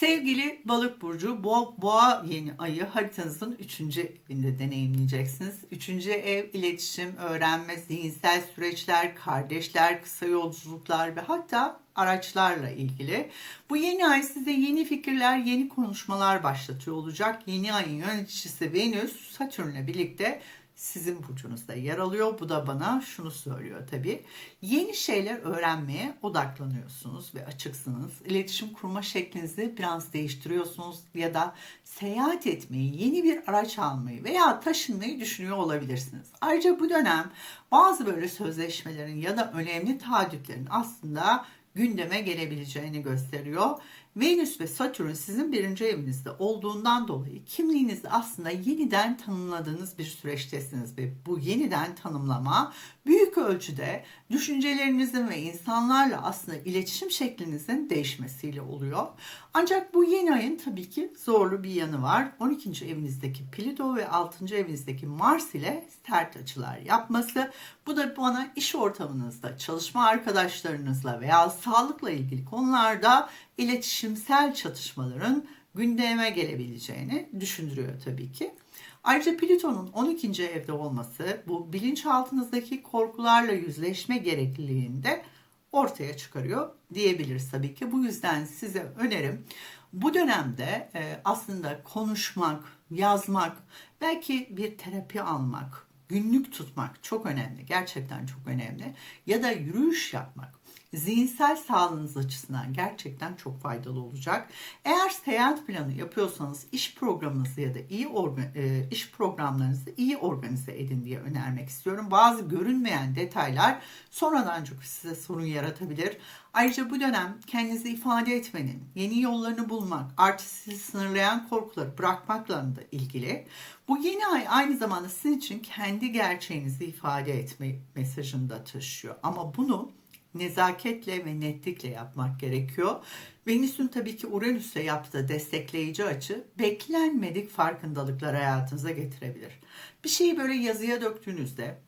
Sevgili balık burcu boğa, boğa yeni ayı haritanızın 3. evinde deneyimleyeceksiniz. 3. ev iletişim, öğrenme, zihinsel süreçler, kardeşler, kısa yolculuklar ve hatta araçlarla ilgili. Bu yeni ay size yeni fikirler, yeni konuşmalar başlatıyor olacak. Yeni ayın yöneticisi Venüs Satürn'le birlikte sizin burcunuzda yer alıyor. Bu da bana şunu söylüyor tabii. Yeni şeyler öğrenmeye odaklanıyorsunuz ve açıksınız. İletişim kurma şeklinizi biraz değiştiriyorsunuz ya da seyahat etmeyi, yeni bir araç almayı veya taşınmayı düşünüyor olabilirsiniz. Ayrıca bu dönem bazı böyle sözleşmelerin ya da önemli taahhütlerin aslında gündeme gelebileceğini gösteriyor. Venüs ve Satürn sizin birinci evinizde olduğundan dolayı kimliğinizi aslında yeniden tanımladığınız bir süreçtesiniz ve bu yeniden tanımlama büyük ölçüde düşüncelerinizin ve insanlarla aslında iletişim şeklinizin değişmesiyle oluyor. Ancak bu yeni ayın tabii ki zorlu bir yanı var. 12. evinizdeki Plüto ve 6. evinizdeki Mars ile sert açılar yapması. Bu da bana iş ortamınızda, çalışma arkadaşlarınızla veya sağlıkla ilgili konularda iletişimsel çatışmaların gündeme gelebileceğini düşündürüyor tabii ki. Ayrıca Plüton'un 12. evde olması bu bilinçaltınızdaki korkularla yüzleşme gerekliliğini de ortaya çıkarıyor diyebiliriz tabii ki. Bu yüzden size önerim bu dönemde e, aslında konuşmak, yazmak, belki bir terapi almak, günlük tutmak çok önemli. Gerçekten çok önemli. Ya da yürüyüş yapmak zihinsel sağlığınız açısından gerçekten çok faydalı olacak. Eğer seyahat planı yapıyorsanız iş programınızı ya da iyi e, iş programlarınızı iyi organize edin diye önermek istiyorum. Bazı görünmeyen detaylar sonradan çok size sorun yaratabilir. Ayrıca bu dönem kendinizi ifade etmenin, yeni yollarını bulmak, artı sizi sınırlayan korkuları bırakmakla da ilgili. Bu yeni ay aynı zamanda sizin için kendi gerçeğinizi ifade etme mesajını da taşıyor. Ama bunu nezaketle ve netlikle yapmak gerekiyor. Venüs'ün tabii ki Uranüs'e yaptığı destekleyici açı beklenmedik farkındalıklar hayatınıza getirebilir. Bir şeyi böyle yazıya döktüğünüzde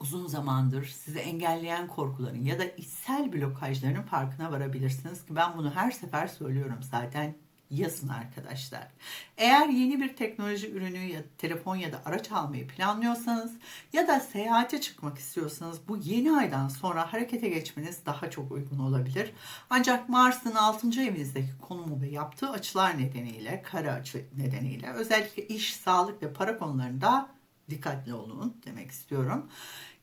uzun zamandır sizi engelleyen korkuların ya da içsel blokajların farkına varabilirsiniz ki ben bunu her sefer söylüyorum zaten yazın arkadaşlar. Eğer yeni bir teknoloji ürünü ya telefon ya da araç almayı planlıyorsanız ya da seyahate çıkmak istiyorsanız bu yeni aydan sonra harekete geçmeniz daha çok uygun olabilir. Ancak Mars'ın 6. evinizdeki konumu ve yaptığı açılar nedeniyle, kare açı nedeniyle özellikle iş, sağlık ve para konularında dikkatli olun demek istiyorum.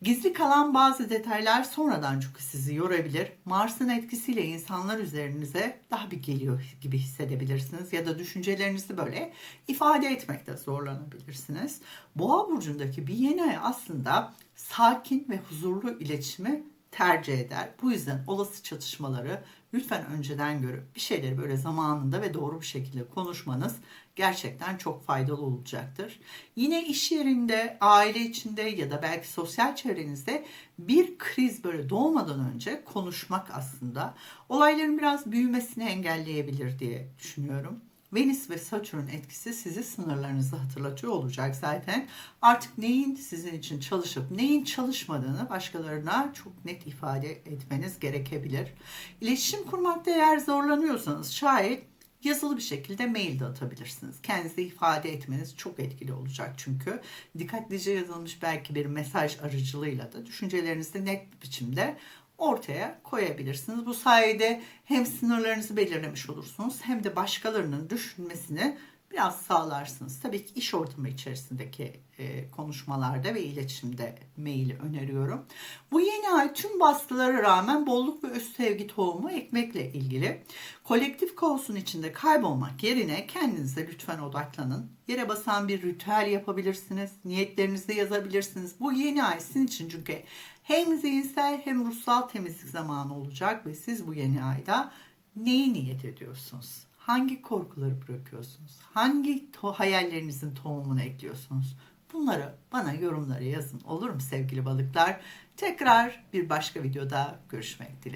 Gizli kalan bazı detaylar sonradan çok sizi yorabilir. Mars'ın etkisiyle insanlar üzerinize daha bir geliyor gibi hissedebilirsiniz ya da düşüncelerinizi böyle ifade etmekte zorlanabilirsiniz. Boğa burcundaki bir yeni ay aslında sakin ve huzurlu iletişimi tercih eder. Bu yüzden olası çatışmaları lütfen önceden görüp bir şeyleri böyle zamanında ve doğru bir şekilde konuşmanız gerçekten çok faydalı olacaktır. Yine iş yerinde, aile içinde ya da belki sosyal çevrenizde bir kriz böyle doğmadan önce konuşmak aslında olayların biraz büyümesini engelleyebilir diye düşünüyorum. Venüs ve Satürn etkisi sizi sınırlarınızı hatırlatıyor olacak zaten. Artık neyin sizin için çalışıp neyin çalışmadığını başkalarına çok net ifade etmeniz gerekebilir. İletişim kurmakta eğer zorlanıyorsanız şayet yazılı bir şekilde mail de atabilirsiniz. Kendinizi ifade etmeniz çok etkili olacak çünkü dikkatlice yazılmış belki bir mesaj aracılığıyla da düşüncelerinizi net bir biçimde ortaya koyabilirsiniz. Bu sayede hem sınırlarınızı belirlemiş olursunuz hem de başkalarının düşünmesini biraz sağlarsınız. Tabii ki iş ortamı içerisindeki e, konuşmalarda ve iletişimde maili öneriyorum. Bu yeni ay tüm baskılara rağmen bolluk ve öz sevgi tohumu ekmekle ilgili. Kolektif kaosun içinde kaybolmak yerine kendinize lütfen odaklanın. Yere basan bir ritüel yapabilirsiniz. Niyetlerinizi yazabilirsiniz. Bu yeni ay sizin için çünkü hem zihinsel hem ruhsal temizlik zamanı olacak ve siz bu yeni ayda neyi niyet ediyorsunuz? Hangi korkuları bırakıyorsunuz? Hangi to- hayallerinizin tohumunu ekliyorsunuz? Bunları bana yorumlara yazın olur mu sevgili balıklar? Tekrar bir başka videoda görüşmek dileğiyle.